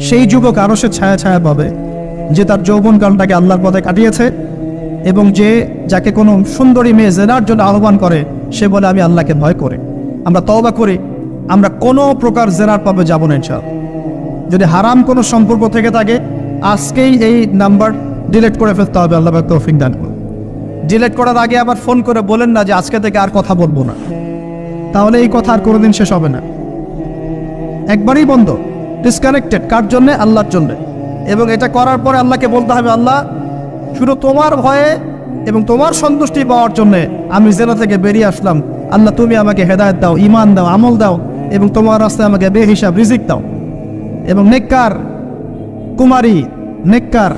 সেই যুবক আরও সে ছায়া ছায়া পাবে, যে তার যৌবনকালটাকে আল্লাহর পথে কাটিয়েছে এবং যে যাকে কোনো সুন্দরী মেয়ে জেনার জন্য আহ্বান করে, সে বলে, আমি আল্লাহকে ভয় করে। আমরা তওবা করি। আমরা কোনো প্রকার জেনার পাবে যাব না ইনশাল যদি হারাম কোনো সম্পর্ক থেকে থাকে, আজকেই এই নাম্বার ডিলেট করে ফেলতে হবে। আল্লাহ তৌফিক দান করুন। ডিলিট করার আগে আবার ফোন করে বলেন না যে, আজকে থেকে আর কথা বলব না। তাহলে এই কথা আর কোনোদিন শেষ হবে না। একবারই বন্ধ। ডিসকানেক্টেড কার জন্যে? আল্লাহর জন্যে। এবং এটা করার পরে আল্লাহকে বলতে হবে, আল্লাহ, শুধু তোমার ভয়ে এবং তোমার সন্তুষ্টি পাওয়ার জন্যে আমি জেলা থেকে বেরিয়ে আসলাম। আল্লাহ, তুমি আমাকে হেদায়ত দাও ইমান দাও, আমল দাও এবং তোমার রাস্তায় আমাকে বেহিসাব, রিজিক দাও। এবং নেককার কুমারী, নেককার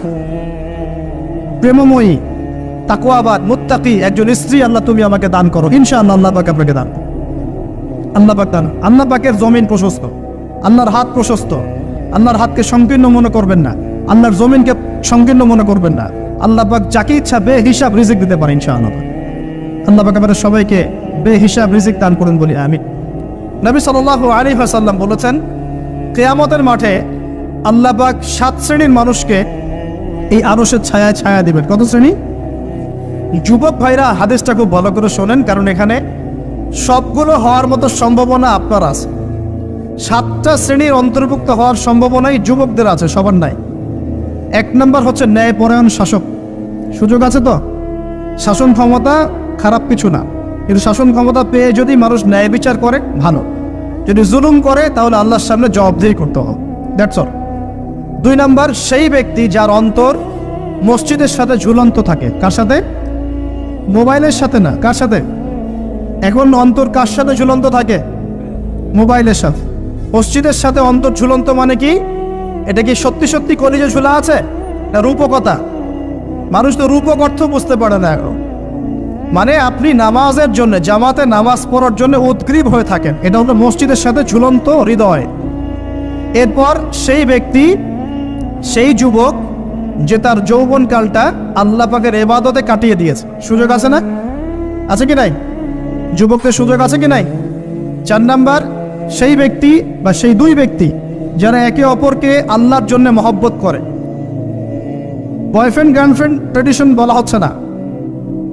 প্রেমময়ী তাকুয়াবাদ মুত্তাকি একজন স্ত্রী আল্লাহ তুমি আমাকে দান করো। ইনশাআল্লাহ আল্লাহ পাক আপনাকে দান। আল্লাহ পাক দান। আল্লাহ পাকের জমিন প্রশস্ত। আল্লাহর হাত প্রশস্ত। আল্লাহর হাতকে সংকীর্ণ মনে করবেন না। আল্লাহর জমিনকে সংকীর্ণ মনে করবেন না। আল্লাহ পাক যাকে ইচ্ছা বে হিসাব রিজিক দিতে পারেন, ইনশাআল্লাহ। আল্লাহ পাক আমাদের সবাইকে বে হিসাব রিজিক দান করুন বলি আমি নবী সাল্লাল্লাহু আলাইহি ওয়াসাল্লাম বলেছেন, কেয়ামতের মাঠে আল্লাহ পাক সাত শ্রেণির মানুষকে এই আরশের ছায়ায় ছায়া দিবেন। কত শ্রেণি? যুবক ভাইরা, হাদিসটা খুব ভালো করে শোনেন, কারণ এখানে সবগুলো হওয়ার মতো সম্ভাবনা আপনার আছে। সাতটা শ্রেণির অন্তর্ভুক্ত হওয়ার সম্ভাবনাই যুবকদের আছে, সবার নাই। এক নম্বর হচ্ছে ন্যায়পরায়ণ শাসক। সুযোগ আছে তো? শাসন ক্ষমতা খারাপ কিছু না। কিন্তু শাসন ক্ষমতা পেয়ে যদি মানুষ ন্যায় বিচার করে, ভালো। যদি জুলুম করে, তাহলে আল্লাহর সামনে জবাবদেহি করতে হবে। দ্যাটস অল দুই নাম্বার, সেই ব্যক্তি যার অন্তর মসজিদের সাথে ঝুলন্ত থাকে। কার সাথে? মোবাইলের সাথে না। কার সাথে? এখন অন্তর কার সাথে ঝুলন্ত থাকে? মোবাইলের সাথে। মসজিদের সাথে অন্তর ঝুলন্ত মানে কি? এটা কি সত্যি সত্যি কলিজে ঝুলা আছে, না রূপকতা মানুষ তো রূপক অর্থ বুঝতে পারে না এখন। মানে আপনি নামাজের জন্য, জামাতে নামাজ পড়ার জন্য উদ্গ্রীব হয়ে থাকেন। এটা হলো মসজিদের সাথে ঝুলন্ত হৃদয়। এরপর সেই ব্যক্তি, সেই যুবক, যে তার যৌবনকালটা আল্লাহ পাকের এবাদতে কাটিয়ে দিয়েছে। সুযোগ আছে না? আছে কি নাই? যুবকদের সুযোগ আছে কি নাই? চার নাম্বার সেই ব্যক্তি বা সেই দুই ব্যক্তি যারা একে অপরকে আল্লাহর জন্য মহব্বত করে। বয়ফ্রেন্ড গার্লফ্রেন্ড ট্রেডিশন বলা হচ্ছে না।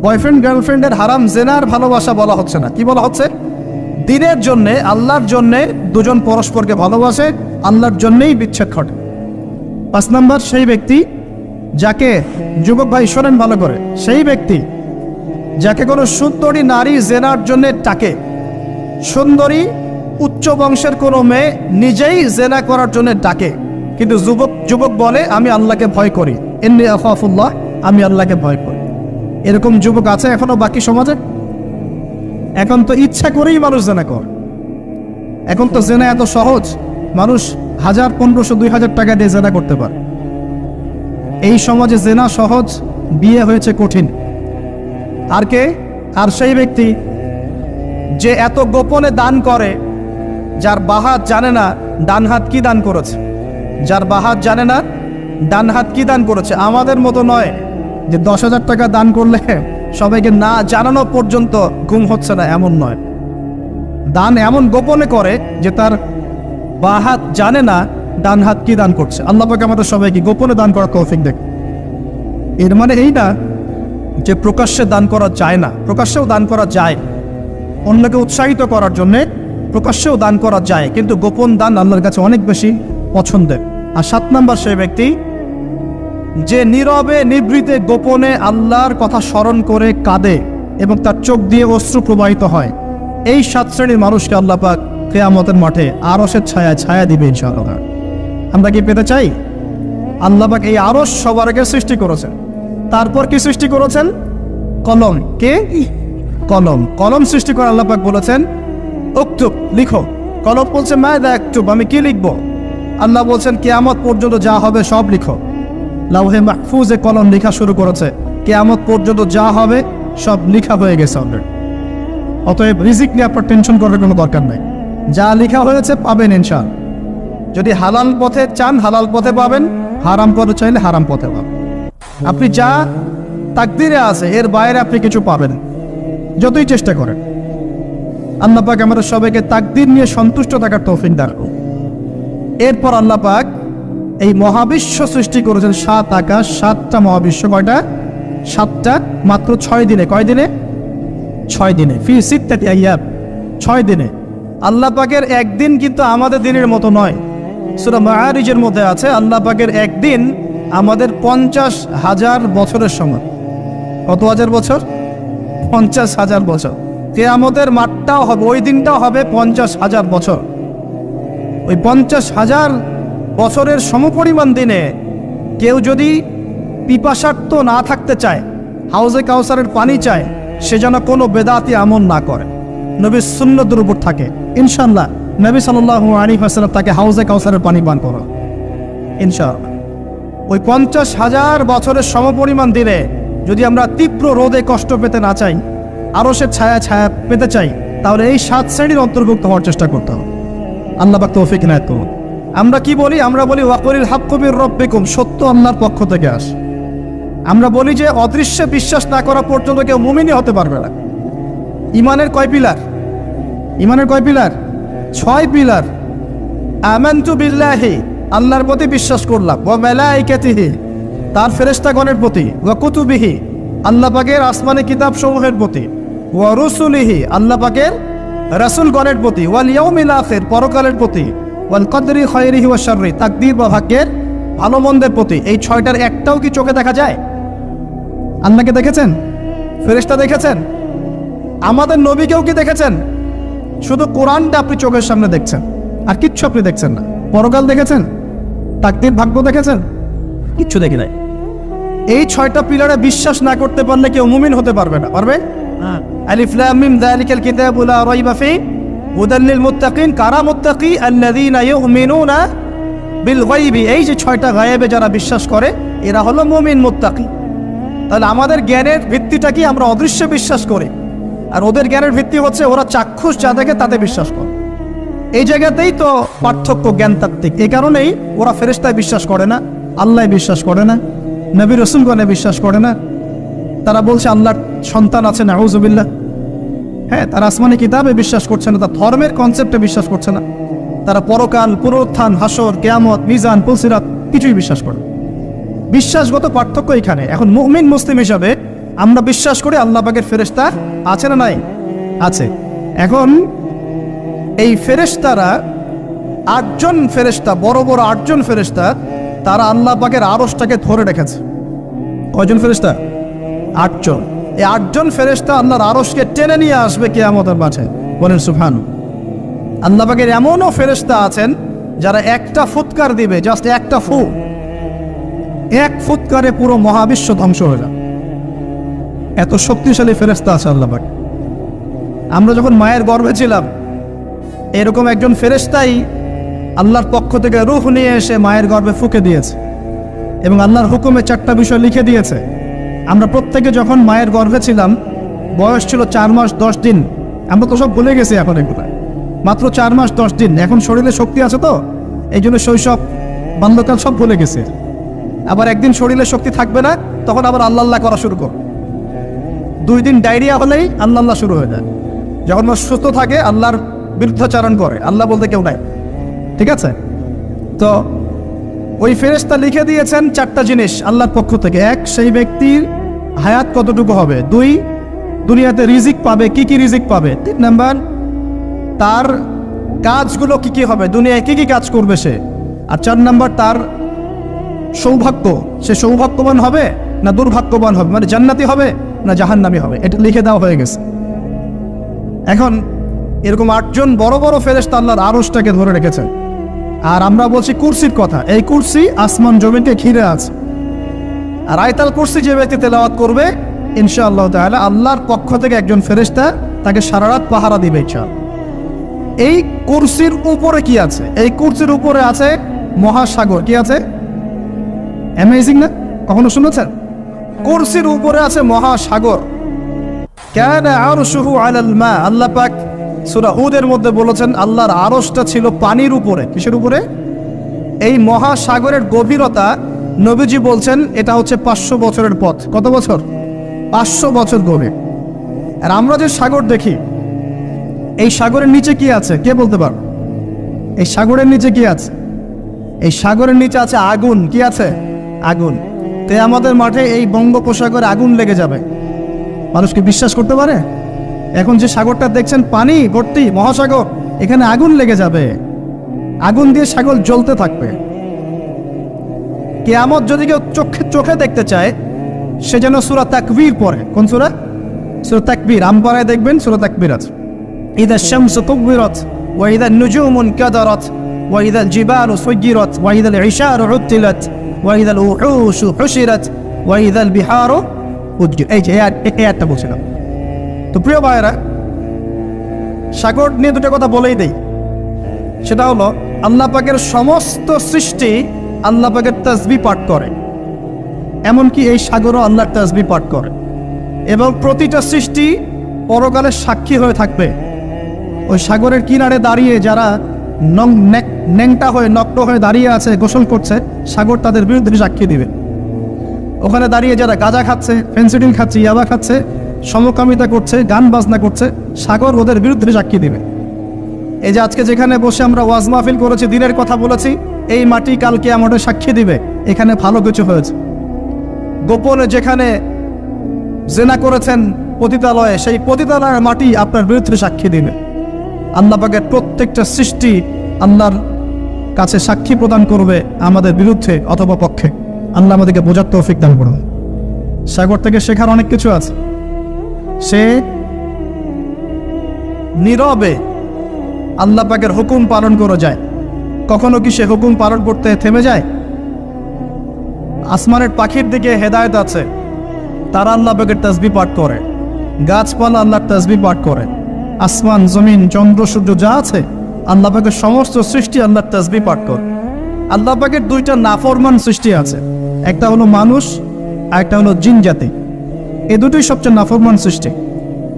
বয়ফ্রেন্ড গার্লফ্রেন্ডের হারাম জেনার ভালোবাসা বলা হচ্ছে না। কি বলা হচ্ছে? দিনের জন্যে, আল্লাহর জন্যে দুজন পরস্পরকে ভালোবাসে, আল্লাহর জন্যেই বিচ্ছেদ ঘটে। পাঁচ নম্বর, সেই ব্যক্তি যাকে যুবক ভাই শোনেন ভালো করে, সেই ব্যক্তি যাকে কোনো সুন্দরী নারী জেনার জন্য টাকে সুন্দরী উচ্চ বংশের কোনো মেয়ে নিজেই জেনা করার জন্য ডাকে। কিন্তু যুবক যুবক বলে, আমি আল্লাহকে ভয় করি। এমনি আফাফুল্লাহ আমি আল্লাহকে ভয় করি। এরকম যুবক আছে এখনও বাকি সমাজে? এখন তো ইচ্ছা করেই মানুষ জেনা কর। এখন তো জেনা এত সহজ, মানুষ হাজার, পনেরোশো, দুই হাজার টাকা দিয়ে জেনা করতে পারে। এই সমাজে জেনা সহজ, বিয়ে হয়েছে কঠিন। আর কে? আর সেই ব্যক্তি যে এত গোপনে দান করে যার বাহাত জানে না ডান হাত কি দান করেছে। যার বাহাত জানে না ডান হাত কি দান করেছে। আমাদের মতো নয় যে দশ হাজার টাকা দান করলে সবাইকে না জানানো পর্যন্ত ঘুম হচ্ছে না, এমন নয়। দান এমন গোপনে করে যে তার বাঁ হাত জানে না ডান হাত কি দান করছে। আল্লাহ পাকে আমাদের সবাইকে গোপনে দান করার তৌফিক দেখ। এর মানে এই না যে প্রকাশ্যে দান করা যায় না, প্রকাশ্যেও দান করা যায়। অন্যকে উৎসাহিত করার জন্যে প্রকাশ্যেও দান করা যায়, কিন্তু গোপন দান আল্লাহর কাছে অনেক বেশি পছন্দের। আর সাত নাম্বার সেই ব্যক্তি, যে নীরবে নিবৃতে গোপনে আল্লাহর কথা স্মরণ করে কাঁদে এবং তার চোখ দিয়ে অশ্রু প্রবাহিত হয়। এই সাত শ্রেণির মানুষকে আল্লাহ পাক কেয়ামতের মাঠে আরসের ছায়া ছায়া দিবে ইনশাআল্লাহ। আমরা কি পেতে চাই? আল্লাহ পাক এই আরস সবার আগে সৃষ্টি করেছেন। তারপর কি সৃষ্টি করেছেন? কলম। কে? কলম। কলম সৃষ্টি করে আল্লাহ পাক বলেছেন উক্তুব লিখো। কলম বলছে মা একটুব আমি কি লিখব? আল্লাহ বলছেন, কেয়ামত পর্যন্ত যা হবে সব লিখো। লাউহে মাহফুজে কলম লেখা শুরু করেছে, কেয়ামত পর্যন্ত যা হবে সব লেখা হয়ে গেছে অলরেডি অতএব রিজিক নিয়ে আপনার টেনশন করার কোনো দরকার নাই। যা লেখা হয়েছে পাবেন ইনশাল যদি হালাল পথে চান, হালাল পথে পাবেন, হারাম পথে চাইলে হারাম পথে পাবেন। আপনি যা তাকদিরে আছে, এর বাইরে আপনি কিছু পাবেন যতই চেষ্টা করেন। আল্লাহ পাক আমাদের সবাইকে তাকদির নিয়ে সন্তুষ্ট থাকার তৌফিক দান। এরপর আল্লাহ পাক এই মহাবিশ্ব সৃষ্টি করেছেন সাত আকাশ, সাতটা মহাবিশ্ব কয়টা? সাতটা, মাত্র ছয় দিনে। কয় দিনে? ছয় দিনে। ফি সিত্তাতি আইয়াব ছয় দিনে। আল্লাহ পাকের একদিন কিন্তু আমাদের দিনের মতো নয়। সুরা মায়ারিজের মধ্যে আছে, আল্লাহ পাকের একদিন আমাদের পঞ্চাশ হাজার বছরের সমান। কত হাজার বছর? পঞ্চাশ হাজার বছর। আমাদের মাঠটাও হবে, ওই দিনটাও হবে পঞ্চাশ হাজার বছর। ওই পঞ্চাশ হাজার বছরের সমপরিমাণ দিনে কেউ যদি পিপাসার্থ না থাকতে চায়, হাউজে কাউসারের পানি চায়, সে যেন কোনো বেদাতি আমল না করে। নবী সুন্নতের উপর থাকে। ইনশাল্লাহ নবী সাল্লাহ আলী হাসালাম তাকে হাউজে কাউসারের পানি পান করো। ইনশাআল্লাহ। ওই পঞ্চাশ হাজার বছরের সমপরিমাণ দিনে যদি আমরা তীব্র রোদে কষ্ট পেতে না চাই আরও সে ছায়া ছায়া পেতে চাই, তাহলে এই সাত শ্রেণির অন্তর্ভুক্ত হওয়ার চেষ্টা করতে হবে। আল্লাহ পাক তৌফিক নায়ত করুন। আমরা কি বলি? আমরা বলি, ওয়াকরিল হাব কবির রব্বিকুম সত্য আল্লাহর পক্ষ থেকে আস। আমরা বলি যে, অদৃশ্যে বিশ্বাস না করা পর্যন্ত কেউ মুমিনই হতে পারবে না। ইমানের কয় পিলার? ইমানের কয় পিলার? ছয় পিলার। আমানতু বিল্লাহি, আল্লাহর প্রতি বিশ্বাস করলাম। ওয়া মালাইকাতিহি, তার ফেরেশতাগণের প্রতি। ওয়া কুতুবিহি, আল্লাহ পাকের আসমানি কিতাব সমূহের প্রতি। ওয়া রুসুলিহি আল্লাহ পাকের রাসূলগণের প্রতি, ওয়াল ইয়াউমিল আখির পরকালের প্রতি, ওয়াল কদরি খায়রিহি ওয়া শাররি, তাকদীর বা ভাগ্যের ভালো মন্দের প্রতি, এই ছয়টার একটাও কি চোখে দেখা যায়? আল্লাহকে দেখেছেন? ফেরেশতা দেখেছেন? আমাদের নবীকেও কি দেখেছেন? শুধু কোরআনটা আপনি চোখের সামনে দেখছেন, আর কিচ্ছু আপনি দেখছেন না। পরকাল দেখেছেন? তাকদির ভাগ্য দেখেছেন? কিচ্ছু দেখি নাই। এই ছয়টা পিলারে বিশ্বাস না করতে পারলে কেউ মুমিন হতে পারবে না, পারবে? আলিফ লাম মিম যালিকাল লা রাইবা ফি হুদাল লিল মুত্তাকিন কারা মুত্তাকি আল্লাযীনা ইউমিনুনা বিল গায়বি এই যে ছয়টা গায়েবে যারা বিশ্বাস করে, এরা হলো মুমিন মুত্তাকি। তাহলে আমাদের জ্ঞানের ভিত্তিটা কি? আমরা অদৃশ্য বিশ্বাস করি। আর ওদের জ্ঞানের ভিত্তি হচ্ছে ওরা চাক্ষুষ যা দেখে তাতে বিশ্বাস করে। এই জায়গাতেই তো পার্থক্য জ্ঞানতাত্ত্বিক। এই কারণেই ওরা ফেরেস্তায় বিশ্বাস করে না আল্লাহ বিশ্বাস করে না, নবী রসুলগণে বিশ্বাস করে না। তারা বলছে, আল্লাহর সন্তান আছে নাউজুবিল্লাহ হ্যাঁ তারা আসমানি কিতাবে বিশ্বাস করছে না, তার ধর্মের কনসেপ্টে বিশ্বাস করছে না। তারা পরকাল, পুনরুত্থান, হাসর, কেয়ামত, মিজান, পুলসিরাত কিছুই বিশ্বাস করে বিশ্বাসগত পার্থক্য এখানে। এখন মুমিন, মুসলিম হিসাবে আমরা বিশ্বাস করি আল্লাহ পাকের ফেরেস্তা আছে না নাই? আছে। এখন এই ফেরেশতারা আটজন ফেরেশতা, বড় বড় আটজন ফেরেশতা, তারা আল্লাহ পাকের আরসটাকে ধরে রেখেছে। কয়জন ফেরেশতা? আটজন। এই আটজন ফেরেশতা আল্লাহর আরসকে টেনে নিয়ে আসবে কেয়ামতের মাঠে। বলেন সুফান আল্লাহ পাকের এমনও ফেরেশতা আছেন যারা একটা ফুৎকার দিবে জাস্ট একটা ফু। এক ফুৎকারে পুরো মহাবিশ্ব ধ্বংস হয়ে যাবে। এত শক্তিশালী ফেরেশতা আছে আল্লাহ আমরা যখন মায়ের গর্ভে ছিলাম, এরকম একজন ফেরেশতাই আল্লাহর পক্ষ থেকে রুহ নিয়ে এসে মায়ের গর্ভে ফুকে দিয়েছে এবং আল্লাহর হুকুমে চারটা বিষয় লিখে দিয়েছে। আমরা প্রত্যেকে যখন মায়ের গর্ভে ছিলাম, বয়স ছিল চার মাস দশ দিন। আমরা তো সব ভুলে গেছি এখন এগুলো। মাত্র চার মাস দশ দিন। এখন শরীরে শক্তি আছে তো? এই জন্য শৈশব, বাল্যকাল সব ভুলে গেছে। আবার একদিন শরীরে শক্তি থাকবে না, তখন আবার আল্লাহ আল্লাহ করা শুরু কর। দুই দিন ডায়রিয়া হলেই আল্লাহ আল্লাহ শুরু হয়ে যায়। যখন মানুষ সুস্থ থাকে, আল্লাহর বিরুদ্ধাচারণ করে। আল্লাহ বলতে কেউ নাই। ঠিক আছে? তো ওই ফেরেস্তা লিখে দিয়েছেন চারটা জিনিস আল্লাহর পক্ষ থেকে। এক, সেই ব্যক্তির হায়াত কতটুকু হবে? দুই, দুনিয়াতে রিজিক পাবে, কি কি রিজিক পাবে? তিন, নাম্বার, তার কাজগুলো কি কি হবে? দুনিয়ায় কি কি কাজ করবে সে? আর চার, নাম্বার, তার সৌভাগ্য, সে সৌভাগ্যবান হবে না দুর্ভাগ্যবান হবে? মানে জান্নাতি হবে না জাহান্নামি হবে? এটা লিখে দেওয়া হয়ে গেছে। এখন এরকম আটজন বড় বড় ফেরেস্তা আল্লাহর আরসটাকে ধরে রেখেছেন আর আমরা বলছি কুরসির কথা। এই কুরসি আসমান জমিনকে ঘিরে আছে। আর আয়তাল কুরসি যে ব্যক্তি তেলাওয়াত করবে, ইনশাআল্লাহ তাহলে আল্লাহর পক্ষ থেকে একজন ফেরেস্তা তাকে সারা রাত পাহারা দিবে ইনশাআল্লাহ। এই কুরসির উপরে কি আছে? এই কুরসির উপরে আছে মহাসাগর। কি আছে? অ্যামেজিং না? কখনো শুনেছেন? কুরসির উপরে আছে মহাসাগর। কেন আরশুহু আলাল মা। আল্লাহ পাক সূরা হুদের মধ্যে বলেছেন, আল্লাহর আরশটা ছিল পানির উপরে। কিসের উপরে? এই মহাসাগরের গভীরতা নবীজি বলছেন, এটা হচ্ছে পাঁচশো বছরের পথ। কত বছর? পাঁচশো বছর গভীর। আর আমরা যে সাগর দেখি, এই সাগরের নিচে কি আছে? কে বলতে পারো এই সাগরের নিচে কি আছে? এই সাগরের নিচে আছে আগুন। কি আছে? আগুন। তে আমাদের মাঠে এই বঙ্গোপসাগরে আগুন লেগে যাবে। মানুষ কি বিশ্বাস করতে পারে? এখন যে সাগরটা দেখছেন, পানি, ভর্তি, মহাসাগর, এখানে আগুন লেগে যাবে। আগুন দিয়ে সাগর জ্বলতে থাকবে। কেয়ামত যদি কেউ চোখে চোখে দেখতে চায়, সে যেন সুরা তাকবীর পরে কোন সুরা? সুরা তাকবীর। আমপাড়ায় দেখবেন সুরা তাকবীর আছে। ইদা শামস তুকবিরত ওয়াইদা নুজুমুন কাদারত ওয়াইদা জিবালু সুজিরত ওয়াইদা ইশারু উত্তিলত ওয়াইদা উহুশু হুশিরত ওয়াইদা বিহারু উজ্জির এই যে, এই একটা বলছিলাম। তো প্রিয় ভাইয়েরা, সাগর নিয়ে দুটো কথা বলেই দেই। সেটা হলো, আল্লাহ পাকের সমস্ত সৃষ্টি আল্লাহ পাকের পাঠ করে। এমনকি এই সাগরও আল্লাহর তাসবি পাঠ করে। এবং প্রতিটা সৃষ্টি পরকালের সাক্ষী হয়ে থাকবে। ওই সাগরের কিনারে দাঁড়িয়ে যারা নং ন্যাংটা হয়ে, নগ্ন হয়ে দাঁড়িয়ে আছে, গোসল করছে, সাগর তাদের বিরুদ্ধে সাক্ষী দিবে। ওখানে দাঁড়িয়ে যারা গাঁজা খাচ্ছে, ফেন্সিডিল খাচ্ছে, ইয়াবা খাচ্ছে, সমকামিতা করছে, গান বাজনা করছে, সাগর ওদের বিরুদ্ধে সাক্ষী দিবে। এই যে আজকে যেখানে বসে আমরা ওয়াজ মাহফিল করেছি, দিনের কথা বলেছি এই মাটি কালকে আমাদের সাক্ষী দিবে। এখানে ভালো কিছু হয়েছে। গোপনে যেখানে জেনা করেছেন পতিতালয়ে, সেই পতিতালয়ের মাটি আপনার বিরুদ্ধে সাক্ষী দিবে। আল্লাহ পাকের প্রত্যেকটা সৃষ্টি আল্লাহর কাছে সাক্ষী প্রদান করবে আমাদের বিরুদ্ধে অথবা পক্ষে। আল্লাহ আমাদেরকে বোঝার তৌফিক দান করুন। সাগর থেকে শেখার অনেক কিছু আছে। সে নীরবে আল্লাহ পাকের হুকুম পালন করে যায়। কখনো কি সে হুকুম পালন করতে থেমে যায়? আসমানের পাখির দিকে হেদায়েত আছে। তারা আল্লাহ পাকের তসবি পাঠ করে। গাছপালা আল্লাহর তসবি পাঠ করে। আসমান, জমিন, চন্দ্র, সূর্য যা আছে, আল্লাহ পাকের সমস্ত সৃষ্টি আল্লাহর তসবি পাঠ করে। আল্লাহ পাকের দুইটা নাফরমান সৃষ্টি আছে। একটা হলো মানুষ আর একটা হলো জিন জাতি। এ দুটোই সবচেয়ে নাফরমান সৃষ্টি।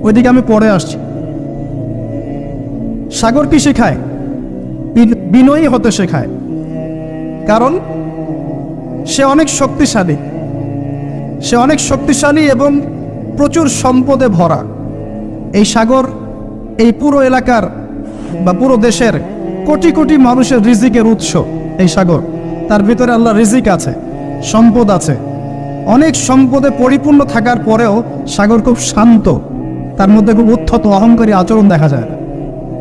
ওইদিকে আমি পরে আসছি। সাগর কি শেখায়? বিনয়ী হতে শেখায়। কারণ সে অনেক শক্তিশালী। সে অনেক শক্তিশালী এবং প্রচুর সম্পদে ভরা। এই সাগর, এই পুরো এলাকার বা পুরো দেশের কোটি কোটি মানুষের রিজিকের উৎস এই সাগর। তার ভিতরে আল্লাহ রিজিক আছে, সম্পদ আছে। অনেক সম্পদে পরিপূর্ণ থাকার পরেও সাগর খুব শান্ত। তার মধ্যে খুব উত্থত অহংকারী আচরণ দেখা যায়।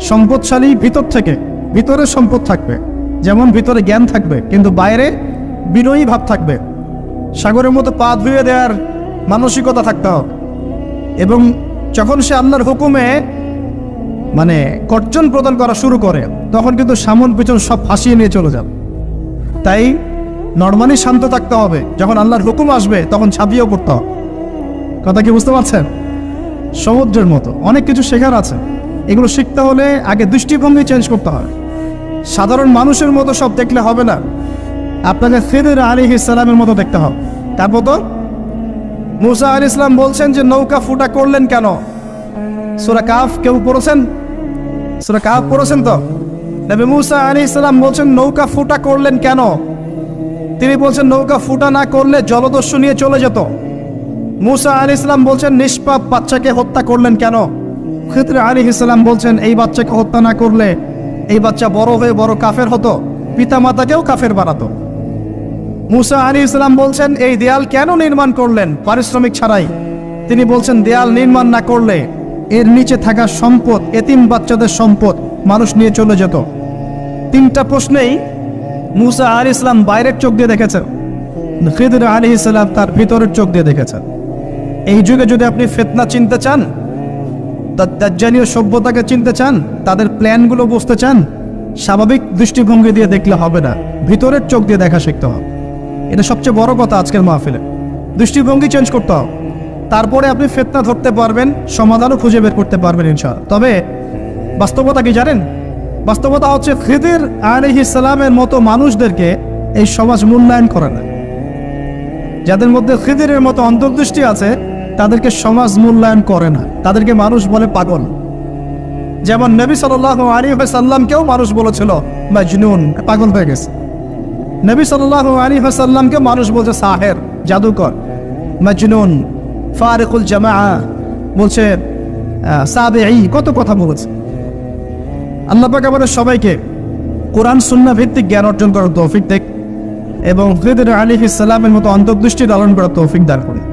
সম্পদশালী ভিতর থেকে ভিতরে সম্পদ থাকবে। যেমন ভিতরে জ্ঞান থাকবে, কিন্তু বাইরে বিনয়ী ভাব থাকবে। সাগরের মতো পা ধুয়ে দেওয়ার মানসিকতা থাকতে হবে। এবং যখন সে আল্লাহর হুকুমে মানে গর্জন প্রদান করা শুরু করে, তখন কিন্তু সামন পিছন সব ফাঁসিয়ে নিয়ে চলে যাবে। তাই নর্মালি শান্ত থাকতে হবে। যখন আল্লাহর হুকুম আসবে, তখন ছাপিয়েও পড়তে হবে। কথা কি বুঝতে পারছেন? সমুদ্রের মতো। অনেক কিছু শেখার আছে। এগুলো শিখতে হলে আগে দৃষ্টিভঙ্গি চেঞ্জ করতে হবে সাধারণ মানুষের মতো সব দেখলে হবে না। আপনাকে ফেদের আলী ইসলামের মতো দেখতে হবে। তারপর তো মুসা আলী ইসলাম বলছেন যে নৌকা ফুটা করলেন কেন? সুরা কাফ কেউ পড়েছেন? সুরা কাফ পড়েছেন তো? মুসা আলী ইসলাম বলছেন, নৌকা ফুটা করলেন কেন? তিনি বলছেন, নৌকা ফুটা না করলে জলদস্যু নিয়ে চলে যেত। মুসা আলী ইসলাম বলছেন, নিষ্পাপ বাচ্চাকে হত্যা করলেন কেন? ক্ষেত্রে আলী ইসলাম বলছেন, এই বাচ্চাকে হত্যা না করলে এই বাচ্চা বড় হয়ে বড় কাফের হতো পিতা মাতাকেও কাফের বানাতো। মুসা আলী ইসলাম বলছেন, এই দেয়াল কেন নির্মাণ করলেন? পারিশ্রমিক ছাড়াই। তিনি বলছেন, দেয়াল নির্মাণ না করলে এর নিচে থাকা সম্পদ, এতিম বাচ্চাদের সম্পদ মানুষ নিয়ে চলে যেত। তিনটা প্রশ্নেই মুসা আলী ইসলাম বাইরের চোখ দিয়ে দেখেছেন। খিদির আলী ইসলাম তার ভিতরের চোখ দিয়ে দেখেছেন। এই যুগে যদি আপনি ফেতনা চিনতে চান দাজ্জালীয় সভ্যতাকে চিনতে চান, তাদের প্ল্যানগুলো বুঝতে চান, স্বাভাবিক দৃষ্টিভঙ্গি দিয়ে দেখলে হবে না, ভিতরের চোখ দিয়ে দেখা শিখতে হবে। এটা সবচেয়ে বড় কথা আজকের মাহফিলে। দৃষ্টিভঙ্গি চেঞ্জ করতে হবে। তারপরে আপনি ফেতনা ধরতে পারবেন, সমাধানও খুঁজে বের করতে পারবেন ইনশাআল্লাহ। তবে বাস্তবতা কি জানেন? বাস্তবতা হচ্ছে খিদির আলহ ইসলামের মতো মানুষদেরকে এই সমাজ মূল্যায়ন করে না। যাদের মধ্যে খিদিরের মতো অন্তর্দৃষ্টি আছে তাদেরকে সমাজ মূল্যায়ন করে না। তাদেরকে মানুষ বলে পাগল। যেমন নবী সাল আলী সাল্লামকেও মানুষ বলেছিল, মাজনুন, পাগল হয়ে গেছে। নবী সাল আলী সাল্লামকে মানুষ বলছে, সাহের, জাদুকর। মাজনুন, ফারেকুল জামা বলছে সাবে কত কথা বলেছে। আল্লাহ পাক আমাদের সবাইকে কোরআন সুন্না ভিত্তিক জ্ঞান অর্জন করার তৌফিক দেখ এবং হৃদয় আলী ইসলামের মতো অন্তর্দৃষ্টি লালন করার তৌফিক দান করে